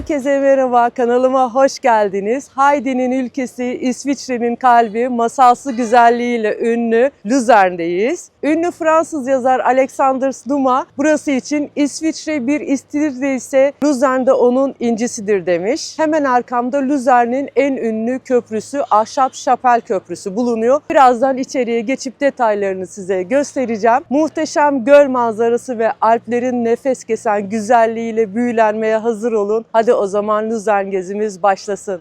Herkese merhaba, kanalıma hoş geldiniz. Heidi'nin ülkesi, İsviçre'nin kalbi, masalsı güzelliğiyle ünlü Luzern'deyiz. Ünlü Fransız yazar Alexander Dumas, burası için İsviçre bir istirde ise Luzern onun incisidir demiş. Hemen arkamda Luzern'in en ünlü köprüsü Ahşap Şapel Köprüsü bulunuyor. Birazdan içeriye geçip detaylarını size göstereceğim. Muhteşem göl manzarası ve Alplerin nefes kesen güzelliğiyle büyülenmeye hazır olun. Hadi o zaman Luzern başlasın.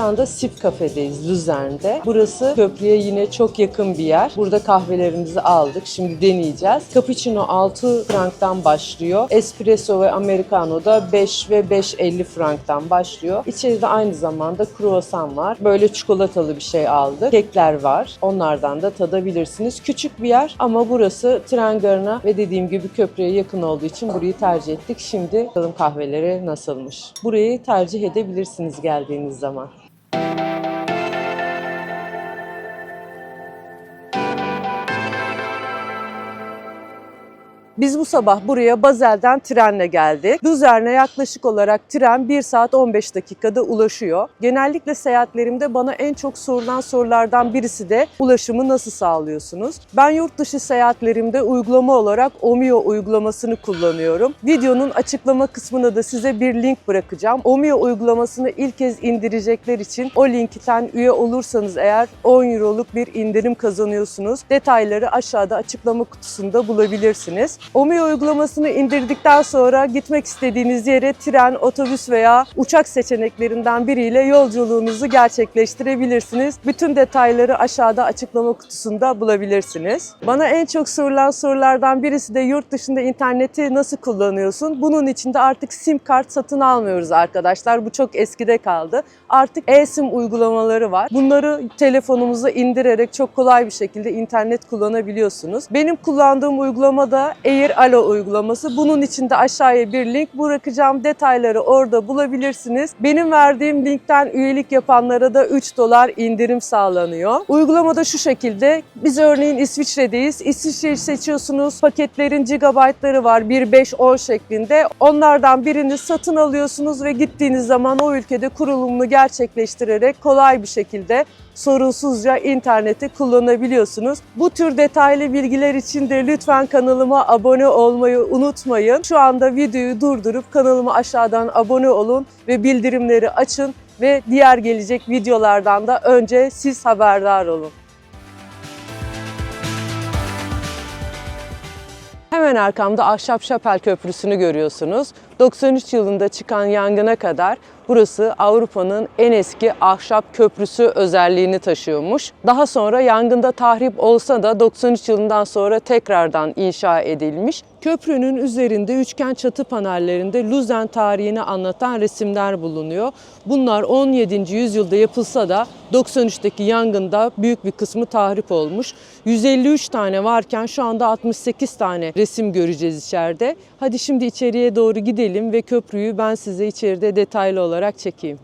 Şu anda Sip Kafe'deyiz Luzern'de. Burası köprüye yine çok yakın bir yer. Burada kahvelerimizi aldık. Şimdi deneyeceğiz. Cappuccino 6 franktan başlıyor. Espresso ve Americano da 5 ve 5.50 franktan başlıyor. İçeride aynı zamanda kruvasan var. Böyle çikolatalı bir şey aldık. Kekler var. Onlardan da tadabilirsiniz. Küçük bir yer ama burası tren garına ve dediğim gibi köprüye yakın olduğu için burayı tercih ettik. Şimdi bakalım kahveleri nasılmış. Burayı tercih edebilirsiniz geldiğiniz zaman. Biz bu sabah buraya Bazel'den trenle geldik. Luzern'e yaklaşık olarak tren 1 saat 15 dakikada ulaşıyor. Genellikle seyahatlerimde bana en çok sorulan sorulardan birisi de ulaşımı nasıl sağlıyorsunuz? Ben yurt dışı seyahatlerimde uygulama olarak Omio uygulamasını kullanıyorum. Videonun açıklama kısmına da size bir link bırakacağım. Omio uygulamasını ilk kez indirecekler için o linkten üye olursanız eğer 10 euroluk bir indirim kazanıyorsunuz. Detayları aşağıda açıklama kutusunda bulabilirsiniz. Omio uygulamasını indirdikten sonra gitmek istediğiniz yere tren, otobüs veya uçak seçeneklerinden biriyle yolculuğunuzu gerçekleştirebilirsiniz. Bütün detayları aşağıda açıklama kutusunda bulabilirsiniz. Bana en çok sorulan sorulardan birisi de yurt dışında interneti nasıl kullanıyorsun? Bunun için de artık sim kart satın almıyoruz arkadaşlar. Bu çok eskide kaldı. Artık e-sim uygulamaları var. Bunları telefonunuza indirerek çok kolay bir şekilde internet kullanabiliyorsunuz. Benim kullandığım uygulama da Air Alo uygulaması. Bunun için de aşağıya bir link bırakacağım. Detayları orada bulabilirsiniz. Benim verdiğim linkten üyelik yapanlara da 3 dolar indirim sağlanıyor. Uygulamada şu şekilde. Biz örneğin İsviçre'deyiz. İsviçre'yi seçiyorsunuz. Paketlerin gigabaytları var. 1, 5, 10 şeklinde. Onlardan birini satın alıyorsunuz ve gittiğiniz zaman o ülkede kurulumunu gerçekleştirerek kolay bir şekilde sorunsuzca interneti kullanabiliyorsunuz. Bu tür detaylı bilgiler için de lütfen kanalıma abone olmayı unutmayın. Şu anda videoyu durdurup kanalıma aşağıdan abone olun ve bildirimleri açın ve diğer gelecek videolardan da önce siz haberdar olun. Hemen arkamda Ahşap Şapel Köprüsü'nü görüyorsunuz. 93 yılında çıkan yangına kadar burası Avrupa'nın en eski ahşap köprüsü özelliğini taşıyormuş. Daha sonra yangında tahrip olsa da 93 yılından sonra tekrardan inşa edilmiş. Köprünün üzerinde üçgen çatı panellerinde Luzern tarihini anlatan resimler bulunuyor. Bunlar 17. yüzyılda yapılsa da 93'teki yangında büyük bir kısmı tahrip olmuş. 153 tane varken şu anda 68 tane resim göreceğiz içeride. Hadi şimdi içeriye doğru gidelim ve köprüyü ben size içeride detaylı olarak çekeyim.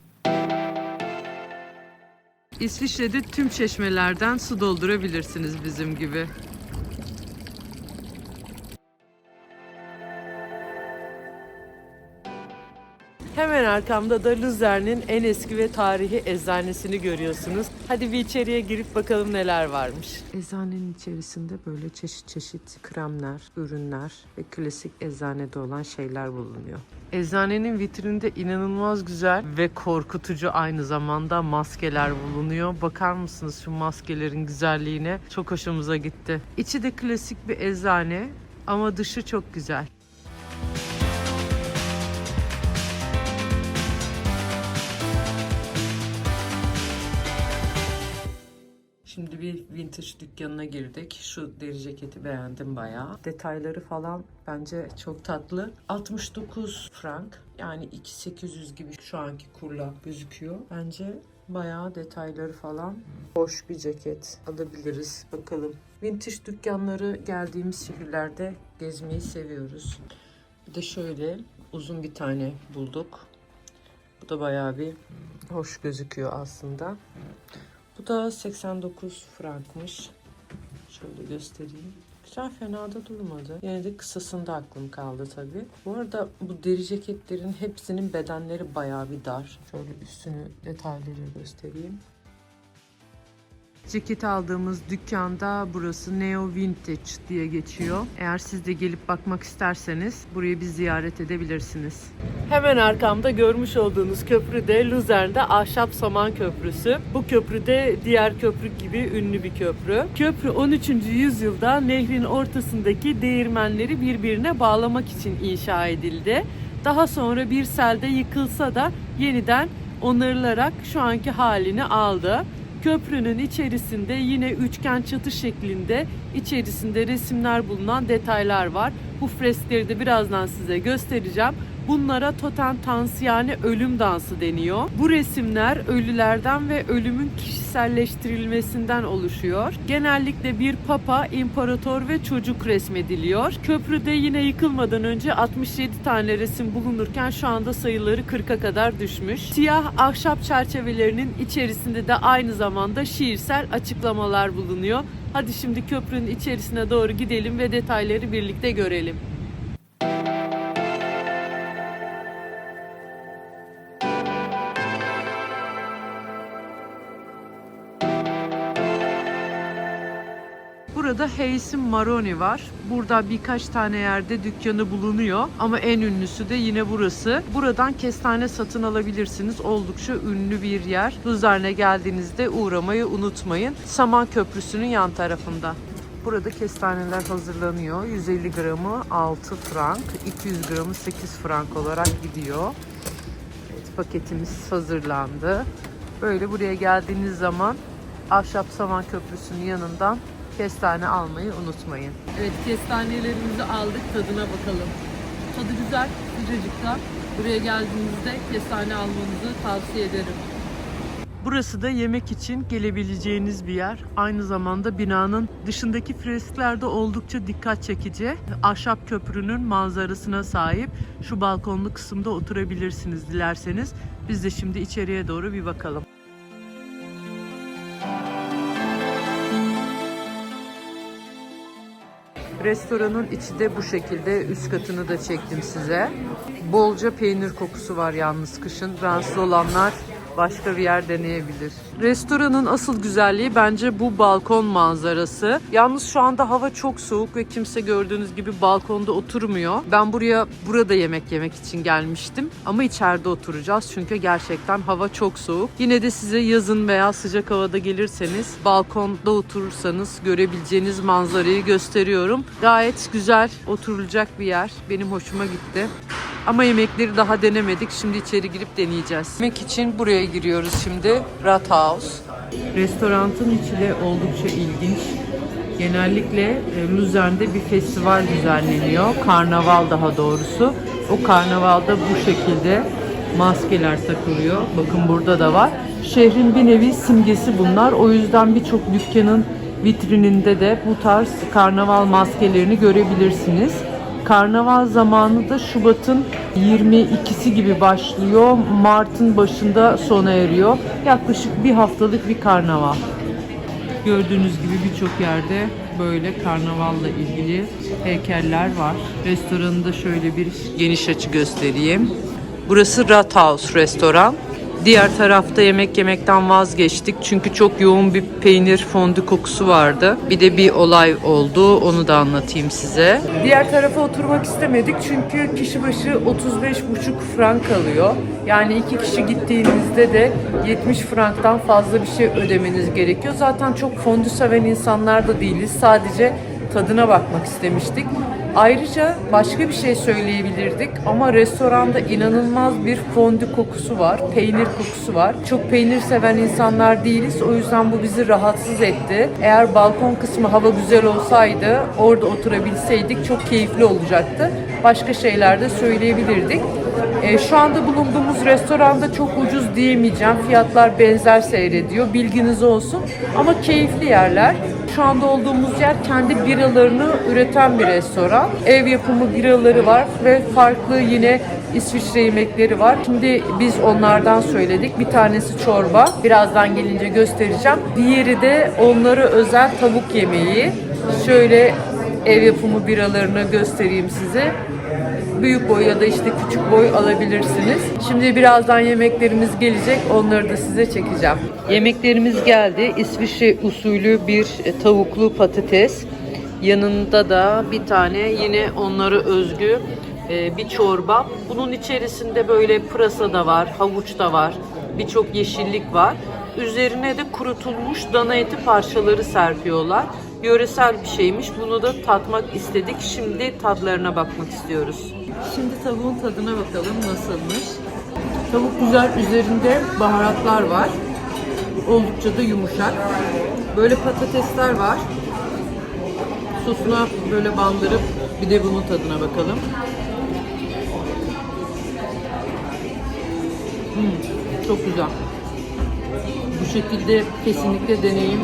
İsviçre'de tüm çeşmelerden su doldurabilirsiniz bizim gibi. Hemen arkamda da Luzern'in en eski ve tarihi eczanesini görüyorsunuz. Hadi bir içeriye girip bakalım neler varmış. Eczanenin içerisinde böyle çeşit çeşit kremler, ürünler ve klasik eczanede olan şeyler bulunuyor. Eczanenin vitrinde inanılmaz güzel ve korkutucu aynı zamanda maskeler bulunuyor. Bakar mısınız şu maskelerin güzelliğine? Çok hoşumuza gitti. İçi de klasik bir eczane ama dışı çok güzel. Şimdi bir vintage dükkanına girdik. Şu deri ceketi beğendim bayağı. Detayları falan bence çok tatlı. 69 frank yani 2800 gibi şu anki kurla gözüküyor. Bence bayağı detayları falan hoş bir ceket alabiliriz. Bakalım. Vintage dükkanları geldiğimiz şehirlerde gezmeyi seviyoruz. Bir de şöyle uzun bir tane bulduk. Bu da bayağı bir hoş gözüküyor aslında. Bu da 89 frankmış. Şöyle göstereyim. Güzel fena da durmadı. Yine de kısasında aklım kaldı tabii. Bu arada bu deri ceketlerin hepsinin bedenleri bayağı bir dar. Şöyle üstünü detaylarıyla göstereyim. Ceket aldığımız dükkanda burası Neo Vintage diye geçiyor. Eğer siz de gelip bakmak isterseniz burayı bir ziyaret edebilirsiniz. Hemen arkamda görmüş olduğunuz köprü de Luzern'de Ahşap Saman Köprüsü. Bu köprü de diğer köprü gibi ünlü bir köprü. Köprü 13. yüzyılda nehrin ortasındaki değirmenleri birbirine bağlamak için inşa edildi. Daha sonra bir selde yıkılsa da yeniden onarılarak şu anki halini aldı. Köprünün içerisinde yine üçgen çatı şeklinde içerisinde resimler bulunan detaylar var. Bu freskleri de birazdan size göstereceğim. Bunlara totem tansı yani ölüm dansı deniyor. Bu resimler ölülerden ve ölümün kişiselleştirilmesinden oluşuyor. Genellikle bir papa, imparator ve çocuk resmediliyor. Köprüde yine yıkılmadan önce 67 tane resim bulunurken şu anda sayıları 40'a kadar düşmüş. Siyah ahşap çerçevelerinin içerisinde de aynı zamanda şiirsel açıklamalar bulunuyor. Hadi şimdi köprünün içerisine doğru gidelim ve detayları birlikte görelim. Burada Hayes'in Maroni var. Burada birkaç tane yerde dükkanı bulunuyor ama en ünlüsü de yine burası. Buradan kestane satın alabilirsiniz. Oldukça ünlü bir yer. Luzern'e geldiğinizde uğramayı unutmayın. Saman Köprüsü'nün yan tarafında. Burada kestaneler hazırlanıyor. 150 gramı 6 frank, 200 gramı 8 frank olarak gidiyor. Evet, paketimiz hazırlandı. Böyle buraya geldiğiniz zaman Ahşap Saman Köprüsü'nün yanından kestane almayı unutmayın. Evet kestanelerimizi aldık tadına bakalım. Tadı güzel, sıcacıkta. Buraya geldiğinizde kestane almanızı tavsiye ederim. Burası da yemek için gelebileceğiniz bir yer. Aynı zamanda binanın dışındaki fresklerde oldukça dikkat çekici. Ahşap köprünün manzarasına sahip. Şu balkonlu kısımda oturabilirsiniz dilerseniz. Biz de şimdi içeriye doğru bir bakalım. Restoranın içi de bu şekilde. Üst katını da çektim size. Bolca peynir kokusu var yalnız kışın. Rahatsız olanlar başka bir yer deneyebilir. Restoranın asıl güzelliği bence bu balkon manzarası. Yalnız şu anda hava çok soğuk ve kimse gördüğünüz gibi balkonda oturmuyor. Ben buraya burada yemek yemek için gelmiştim ama içeride oturacağız çünkü gerçekten hava çok soğuk. Yine de size yazın veya sıcak havada gelirseniz balkonda oturursanız görebileceğiniz manzarayı gösteriyorum. Gayet güzel oturulacak bir yer. Benim hoşuma gitti. Ama yemekleri daha denemedik. Şimdi içeri girip deneyeceğiz. Yemek için buraya giriyoruz şimdi. Rathaus. Restorantın içi de oldukça ilginç. Genellikle e, Luzern'de bir festival düzenleniyor. Karnaval daha doğrusu. O karnavalda bu şekilde maskeler takılıyor. Bakın burada da var. Şehrin bir nevi simgesi bunlar. O yüzden birçok dükkanın vitrininde de bu tarz karnaval maskelerini görebilirsiniz. Karnaval zamanı da Şubat'ın 22'si gibi başlıyor. Mart'ın başında sona eriyor. Yaklaşık bir haftalık bir karnaval. Gördüğünüz gibi birçok yerde böyle karnavalla ilgili heykeller var. Restoranında şöyle bir geniş açı göstereyim. Burası Rathaus restoran. Diğer tarafta yemek yemekten vazgeçtik çünkü çok yoğun bir peynir fondü kokusu vardı. Bir de bir olay oldu onu da anlatayım size. Diğer tarafa oturmak istemedik çünkü kişi başı 35,5 frank alıyor. Yani iki kişi gittiğinizde de 70 franktan fazla bir şey ödemeniz gerekiyor. Zaten çok fondü seven insanlar da değiliz. Sadece tadına bakmak istemiştik. Ayrıca başka bir şey söyleyebilirdik ama restoranda inanılmaz bir fondü kokusu var, peynir kokusu var. Çok peynir seven insanlar değiliz o yüzden bu bizi rahatsız etti. Eğer balkon kısmı hava güzel olsaydı, orada oturabilseydik çok keyifli olacaktı. Başka şeyler de söyleyebilirdik. E, şu anda bulunduğumuz restoranda çok ucuz diyemeyeceğim. Fiyatlar benzer seyrediyor. Bilginiz olsun. Ama keyifli yerler. Şu anda olduğumuz yer kendi biralarını üreten bir restoran. Ev yapımı biraları var ve farklı yine İsviçre yemekleri var. Şimdi biz onlardan söyledik. Bir tanesi çorba. Birazdan gelince göstereceğim. Diğeri de onlara özel tavuk yemeği. Şöyle ev yapımı biralarını göstereyim size büyük boy ya da işte küçük boy alabilirsiniz. Şimdi birazdan yemeklerimiz gelecek. Onları da size çekeceğim. Yemeklerimiz geldi. İsviçre usulü bir e, tavuklu patates. Yanında da bir tane yine onlara özgü e, bir çorba. Bunun içerisinde böyle pırasa da var, havuç da var. Birçok yeşillik var. Üzerine de kurutulmuş dana eti parçaları serpiyorlar. Yöresel bir şeymiş. Bunu da tatmak istedik. Şimdi tadlarına bakmak istiyoruz. Şimdi tavuğun tadına bakalım nasılmış. Tavuk güzel. Üzerinde baharatlar var. Oldukça da yumuşak. Böyle patatesler var. Sosuna böyle bandırıp bir de bunun tadına bakalım. Hmm, çok güzel. Bu şekilde kesinlikle deneyim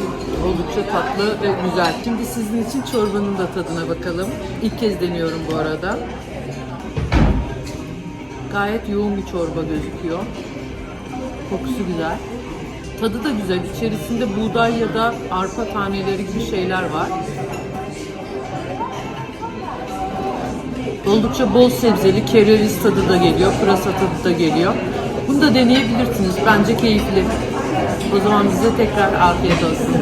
oldukça tatlı ve güzel. Şimdi sizin için çorbanın da tadına bakalım. İlk kez deniyorum bu arada. Gayet yoğun bir çorba gözüküyor. Kokusu güzel. Tadı da güzel. İçerisinde buğday ya da arpa taneleri gibi şeyler var. Oldukça bol sebzeli, kereviz tadı da geliyor, pırasa tadı da geliyor. Bunu da deneyebilirsiniz. Bence keyifli. O zaman bize tekrar afiyet olsun.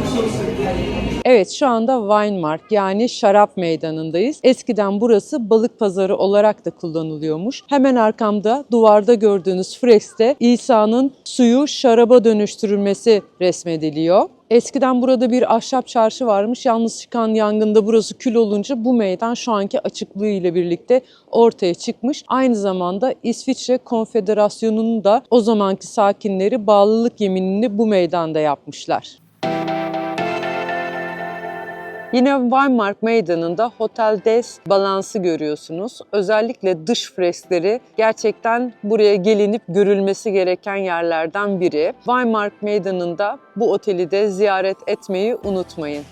Evet şu anda Weinmark yani şarap meydanındayız. Eskiden burası balık pazarı olarak da kullanılıyormuş. Hemen arkamda duvarda gördüğünüz freskte İsa'nın suyu şaraba dönüştürülmesi resmediliyor. Eskiden burada bir ahşap çarşı varmış. Yalnız çıkan yangında burası kül olunca bu meydan şu anki açıklığı ile birlikte ortaya çıkmış. Aynı zamanda İsviçre Konfederasyonu'nun da o zamanki sakinleri bağlılık yeminini bu meydanda yapmışlar. Yine Weinmark Meydanı'nda Hotel des Balans'ı görüyorsunuz. Özellikle dış freskleri gerçekten buraya gelinip görülmesi gereken yerlerden biri. Weinmark Meydanı'nda bu oteli de ziyaret etmeyi unutmayın.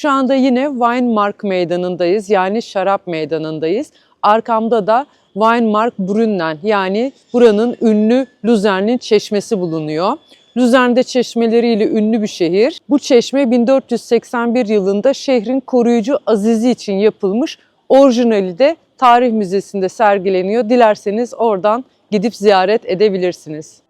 Şu anda yine Weinmark Meydanı'ndayız yani şarap meydanındayız. Arkamda da Weinmark Brunnen yani buranın ünlü Luzern'in çeşmesi bulunuyor. Luzern'de çeşmeleriyle ünlü bir şehir. Bu çeşme 1481 yılında şehrin koruyucu azizi için yapılmış. Orijinali de Tarih Müzesi'nde sergileniyor. Dilerseniz oradan gidip ziyaret edebilirsiniz.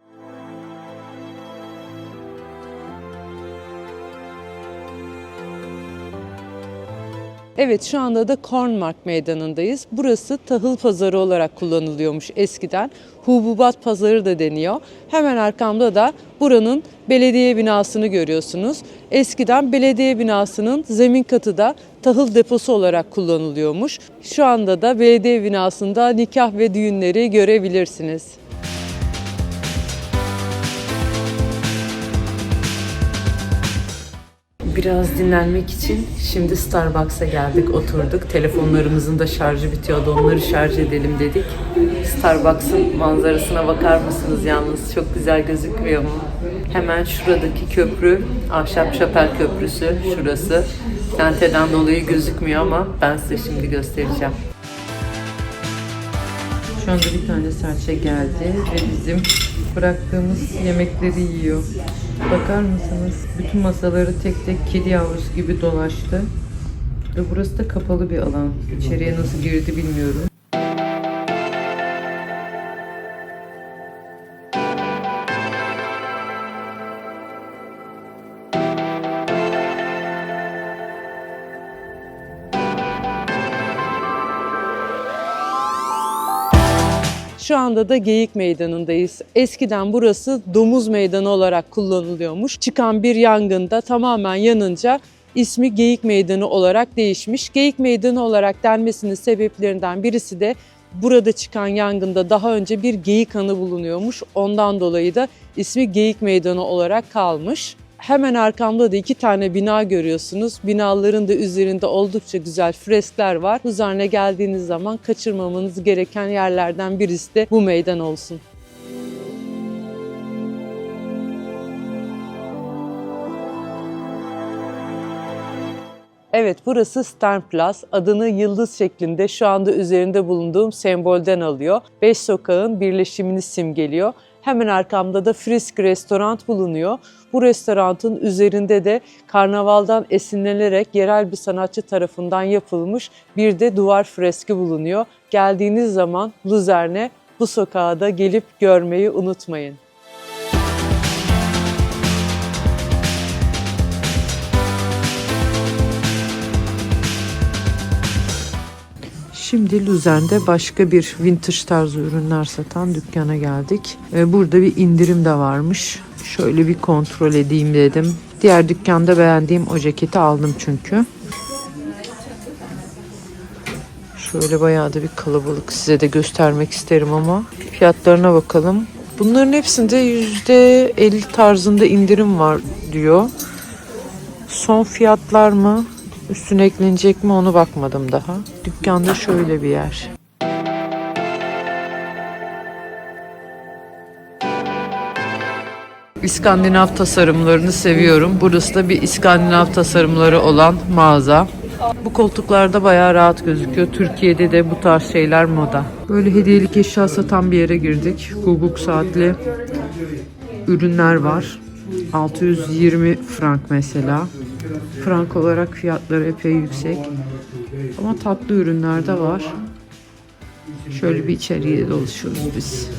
Evet şu anda da Kornmark Meydanı'ndayız. Burası tahıl pazarı olarak kullanılıyormuş eskiden. Hububat pazarı da deniyor. Hemen arkamda da buranın belediye binasını görüyorsunuz. Eskiden belediye binasının zemin katı da tahıl deposu olarak kullanılıyormuş. Şu anda da belediye binasında nikah ve düğünleri görebilirsiniz. Biraz dinlenmek için şimdi Starbucks'a geldik, oturduk. Telefonlarımızın da şarjı bitiyordu, onları şarj edelim dedik. Starbucks'ın manzarasına bakar mısınız yalnız? Çok güzel gözükmüyor mu? Hemen şuradaki köprü, Ahşap Şapel Köprüsü, şurası. Tenteden dolayı gözükmüyor ama ben size şimdi göstereceğim. Şu anda bir tane serçe geldi ve bizim bıraktığımız yemekleri yiyor. Bakar mısınız? Bütün masaları tek tek kedi yavrusu gibi dolaştı. Ve burası da kapalı bir alan. İçeriye nasıl girdi bilmiyorum. Anda da Geyik Meydanı'ndayız. Eskiden burası domuz meydanı olarak kullanılıyormuş. Çıkan bir yangında tamamen yanınca ismi Geyik Meydanı olarak değişmiş. Geyik Meydanı olarak denmesinin sebeplerinden birisi de Burada çıkan yangında daha önce bir geyik anı bulunuyormuş. Ondan dolayı da ismi Geyik Meydanı olarak kalmış. Hemen arkamda da iki tane bina görüyorsunuz. Binaların da üzerinde oldukça güzel freskler var. Luzern'e geldiğiniz zaman kaçırmamanız gereken yerlerden birisi de bu meydan olsun. Evet burası Sternplatz. Adını yıldız şeklinde şu anda üzerinde bulunduğum sembolden alıyor. Beş sokağın birleşimini simgeliyor. Hemen arkamda da Frisk Restoran bulunuyor. Bu restoranın üzerinde de karnavaldan esinlenerek yerel bir sanatçı tarafından yapılmış bir de duvar freski bulunuyor. Geldiğiniz zaman Luzern'e bu sokağa da gelip görmeyi unutmayın. Şimdi Luzern'de başka bir vintage tarzı ürünler satan dükkana geldik. Ee, Burada bir indirim de varmış. Şöyle bir kontrol edeyim dedim. Diğer dükkanda beğendiğim o ceketi aldım çünkü. Şöyle bayağı da bir kalabalık size de göstermek isterim ama fiyatlarına bakalım. Bunların hepsinde %50 tarzında indirim var diyor. Son fiyatlar mı? Üstüne eklenecek mi onu bakmadım daha. Dükkanda şöyle bir yer. İskandinav tasarımlarını seviyorum. Burası da bir İskandinav tasarımları olan mağaza. Bu koltuklarda bayağı rahat gözüküyor. Türkiye'de de bu tarz şeyler moda. Böyle hediyelik eşya satan bir yere girdik. Guguk saatli ürünler var. 620 frank mesela. Frank olarak fiyatları epey yüksek. Ama tatlı ürünler de var. Şöyle bir içeriye dolaşıyoruz biz.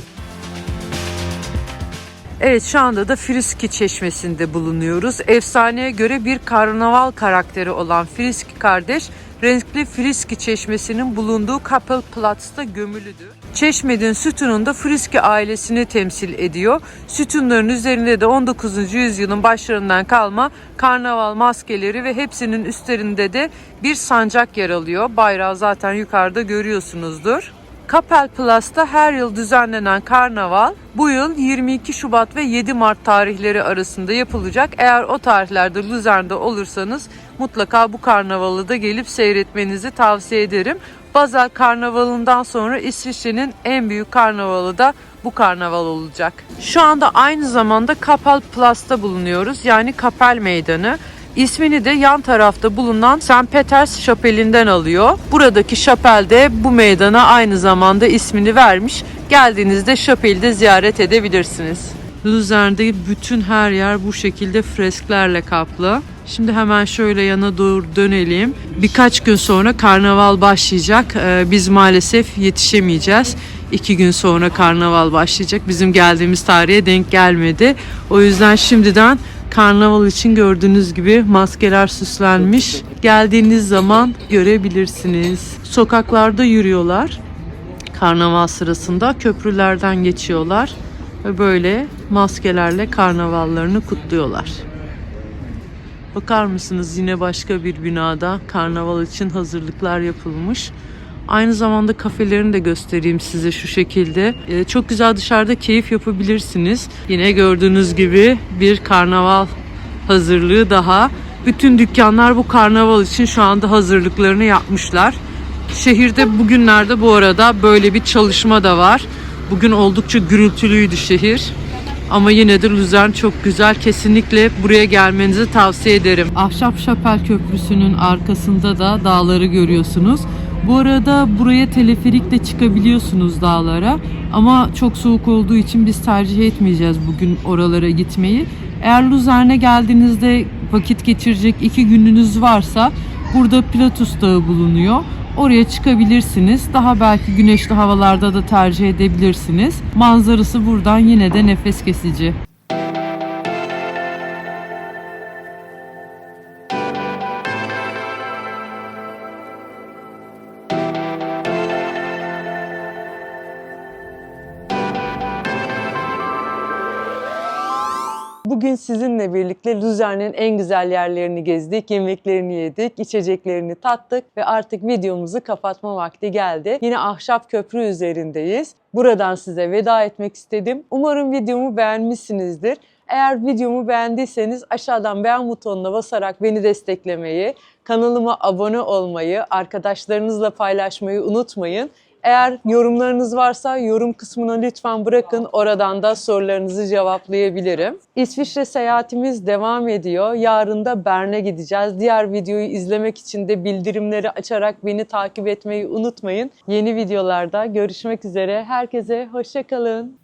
Evet şu anda da Friski Çeşmesi'nde bulunuyoruz. Efsaneye göre bir karnaval karakteri olan Friski kardeş renkli Friski Çeşmesi'nin bulunduğu Kappelplatz'ta gömülüdür. Çeşme'nin sütununda Friski ailesini temsil ediyor. Sütunların üzerinde de 19. yüzyılın başlarından kalma karnaval maskeleri ve hepsinin üstlerinde de bir sancak yer alıyor. Bayrağı zaten yukarıda görüyorsunuzdur. Kappelplatz'ta her yıl düzenlenen karnaval bu yıl 22 Şubat ve 7 Mart tarihleri arasında yapılacak. Eğer o tarihlerde Luzern'de olursanız mutlaka bu karnavalı da gelip seyretmenizi tavsiye ederim. Basel Karnavalı'ndan sonra İsviçre'nin en büyük karnavalı da bu karnaval olacak. Şu anda aynı zamanda Kappelplatz'ta bulunuyoruz. Yani Kapel Meydanı. İsmini de yan tarafta bulunan St. Peters Şapeli'nden alıyor. Buradaki şapel de bu meydana aynı zamanda ismini vermiş. Geldiğinizde şapeli de ziyaret edebilirsiniz. Luzern'de bütün her yer bu şekilde fresklerle kaplı. Şimdi hemen şöyle yana doğru dönelim. Birkaç gün sonra karnaval başlayacak. Ee, Biz maalesef yetişemeyeceğiz. İki gün sonra karnaval başlayacak. Bizim geldiğimiz tarihe denk gelmedi. O yüzden şimdiden karnaval için gördüğünüz gibi maskeler süslenmiş. Geldiğiniz zaman görebilirsiniz. Sokaklarda yürüyorlar. Karnaval sırasında köprülerden geçiyorlar ve böyle maskelerle karnavallarını kutluyorlar. Bakar mısınız yine başka bir binada karnaval için hazırlıklar yapılmış. Aynı zamanda kafelerini de göstereyim size şu şekilde. Ee, çok güzel dışarıda keyif yapabilirsiniz. Yine gördüğünüz gibi bir karnaval hazırlığı daha. Bütün dükkanlar bu karnaval için şu anda hazırlıklarını yapmışlar. Şehirde bugünlerde bu arada böyle bir çalışma da var. Bugün oldukça gürültülüydü şehir. Ama yine de Luzern çok güzel. Kesinlikle buraya gelmenizi tavsiye ederim. Ahşap Şapel Köprüsü'nün arkasında da dağları görüyorsunuz. Bu arada buraya teleferikle çıkabiliyorsunuz dağlara. Ama çok soğuk olduğu için biz tercih etmeyeceğiz bugün oralara gitmeyi. Eğer Luzern'e geldiğinizde vakit geçirecek iki gününüz varsa burada Pilatus Dağı bulunuyor. Oraya çıkabilirsiniz. Daha belki güneşli havalarda da tercih edebilirsiniz. Manzarası buradan yine de nefes kesici. Bugün sizinle birlikte Luzern'in en güzel yerlerini gezdik, yemeklerini yedik, içeceklerini tattık ve artık videomuzu kapatma vakti geldi. Yine Ahşap Köprü üzerindeyiz. Buradan size veda etmek istedim. Umarım videomu beğenmişsinizdir. Eğer videomu beğendiyseniz aşağıdan beğen butonuna basarak beni desteklemeyi, kanalıma abone olmayı, arkadaşlarınızla paylaşmayı unutmayın. Eğer yorumlarınız varsa yorum kısmına lütfen bırakın. Oradan da sorularınızı cevaplayabilirim. İsviçre seyahatimiz devam ediyor. Yarın da Bern'e gideceğiz. Diğer videoyu izlemek için de bildirimleri açarak beni takip etmeyi unutmayın. Yeni videolarda görüşmek üzere. Herkese hoşçakalın.